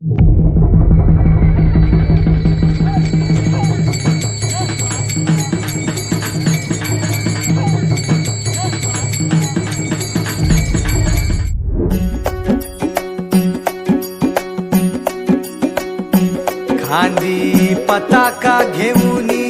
खांदी पताका घेऊनी